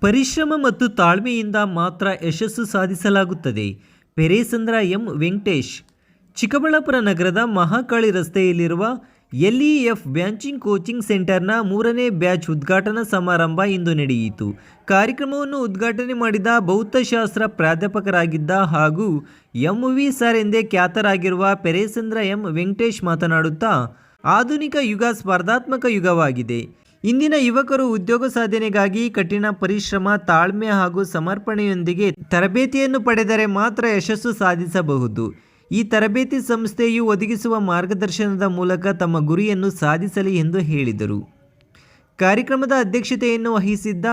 ಪರಿಶ್ರಮ ಮತ್ತು ತಾಳ್ಮೆಯಿಂದ ಮಾತ್ರ ಯಶಸ್ಸು ಸಾಧಿಸಲಾಗುತ್ತದೆ. ಪೆರೇಸಂದ್ರ ಎಂ. ವೆಂಕಟೇಶ್. ಚಿಕ್ಕಬಳ್ಳಾಪುರ ನಗರದ ಮಹಾಕಾಳಿ ರಸ್ತೆಯಲ್ಲಿರುವ ಎಲ್ಇಎಫ್ ಬ್ಯಾಂಚಿಂಗ್ ಕೋಚಿಂಗ್ ಸೆಂಟರ್ನ ಮೂರನೇ ಬ್ಯಾಚ್ ಉದ್ಘಾಟನಾ ಸಮಾರಂಭ ಇಂದು ನಡೆಯಿತು. ಕಾರ್ಯಕ್ರಮವನ್ನು ಉದ್ಘಾಟನೆ ಮಾಡಿದ ಭೌತಶಾಸ್ತ್ರ ಪ್ರಾಧ್ಯಾಪಕರಾಗಿದ್ದ ಹಾಗೂ ಎಂ ವಿ ಸರ್ ಎಂದೇ ಖ್ಯಾತರಾಗಿರುವ ಪೆರೇಸಂದ್ರ ಎಂ. ವೆಂಕಟೇಶ್ ಮಾತನಾಡುತ್ತಾ, ಆಧುನಿಕ ಯುಗ ಸ್ಪರ್ಧಾತ್ಮಕ ಯುಗವಾಗಿದೆ. ಇಂದಿನ ಯುವಕರು ಉದ್ಯೋಗ ಸಾಧನೆಗಾಗಿ ಕಠಿಣ ಪರಿಶ್ರಮ, ತಾಳ್ಮೆ ಹಾಗೂ ಸಮರ್ಪಣೆಯೊಂದಿಗೆ ತರಬೇತಿಯನ್ನು ಪಡೆದರೆ ಮಾತ್ರ ಯಶಸ್ಸು ಸಾಧಿಸಬಹುದು. ಈ ತರಬೇತಿ ಸಂಸ್ಥೆಯು ಒದಗಿಸುವ ಮಾರ್ಗದರ್ಶನದ ಮೂಲಕ ತಮ್ಮ ಗುರಿಯನ್ನು ಸಾಧಿಸಲಿ ಎಂದು ಹೇಳಿದರು. ಕಾರ್ಯಕ್ರಮದ ಅಧ್ಯಕ್ಷತೆಯನ್ನು ವಹಿಸಿದ್ದ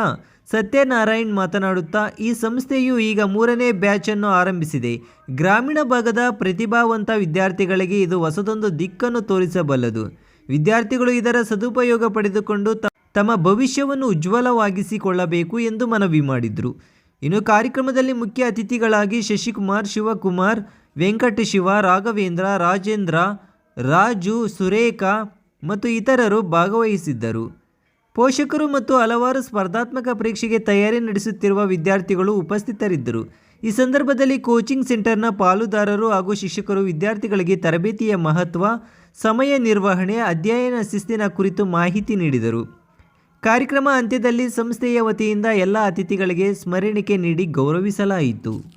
ಸತ್ಯನಾರಾಯಣ್ ಮಾತನಾಡುತ್ತಾ, ಈ ಸಂಸ್ಥೆಯು ಈಗ ಮೂರನೇ ಬ್ಯಾಚ್ ಅನ್ನು ಆರಂಭಿಸಿದೆ. ಗ್ರಾಮೀಣ ಭಾಗದ ಪ್ರತಿಭಾವಂತ ವಿದ್ಯಾರ್ಥಿಗಳಿಗೆ ಇದು ಹೊಸದೊಂದು ದಿಕ್ಕನ್ನು ತೋರಿಸಬಲ್ಲದು. ವಿದ್ಯಾರ್ಥಿಗಳು ಇದರ ಸದುಪಯೋಗ ಪಡೆದುಕೊಂಡು ತಮ್ಮ ಭವಿಷ್ಯವನ್ನು ಉಜ್ವಲವಾಗಿಸಿಕೊಳ್ಳಬೇಕು ಎಂದು ಮನವಿ ಮಾಡಿದರು. ಇನ್ನು ಕಾರ್ಯಕ್ರಮದಲ್ಲಿ ಮುಖ್ಯ ಅತಿಥಿಗಳಾಗಿ ಶಶಿಕುಮಾರ್, ಶಿವಕುಮಾರ್ ವೆಂಕಟ ಶಿವ ರಾಘವೇಂದ್ರ, ರಾಜೇಂದ್ರ, ರಾಜು, ಸುರೇಖಾ ಮತ್ತು ಇತರರು ಭಾಗವಹಿಸಿದ್ದರು. ಪೋಷಕರು ಮತ್ತು ಹಲವಾರು ಸ್ಪರ್ಧಾತ್ಮಕ ಪರೀಕ್ಷೆಗೆ ತಯಾರಿ ನಡೆಸುತ್ತಿರುವ ವಿದ್ಯಾರ್ಥಿಗಳು ಉಪಸ್ಥಿತರಿದ್ದರು. ಈ ಸಂದರ್ಭದಲ್ಲಿ ಕೋಚಿಂಗ್ ಸೆಂಟರ್ನ ಪಾಲುದಾರರು ಹಾಗೂ ಶಿಕ್ಷಕರು ವಿದ್ಯಾರ್ಥಿಗಳಿಗೆ ತರಬೇತಿಯ ಮಹತ್ವ, ಸಮಯ ನಿರ್ವಹಣೆ, ಅಧ್ಯಯನ ಶಿಸ್ತಿನ ಕುರಿತು ಮಾಹಿತಿ ನೀಡಿದರು. ಕಾರ್ಯಕ್ರಮ ಅಂತ್ಯದಲ್ಲಿ ಸಂಸ್ಥೆಯ ವತಿಯಿಂದ ಎಲ್ಲ ಅತಿಥಿಗಳಿಗೆ ಸ್ಮರಣಿಕೆ ನೀಡಿ ಗೌರವಿಸಲಾಯಿತು.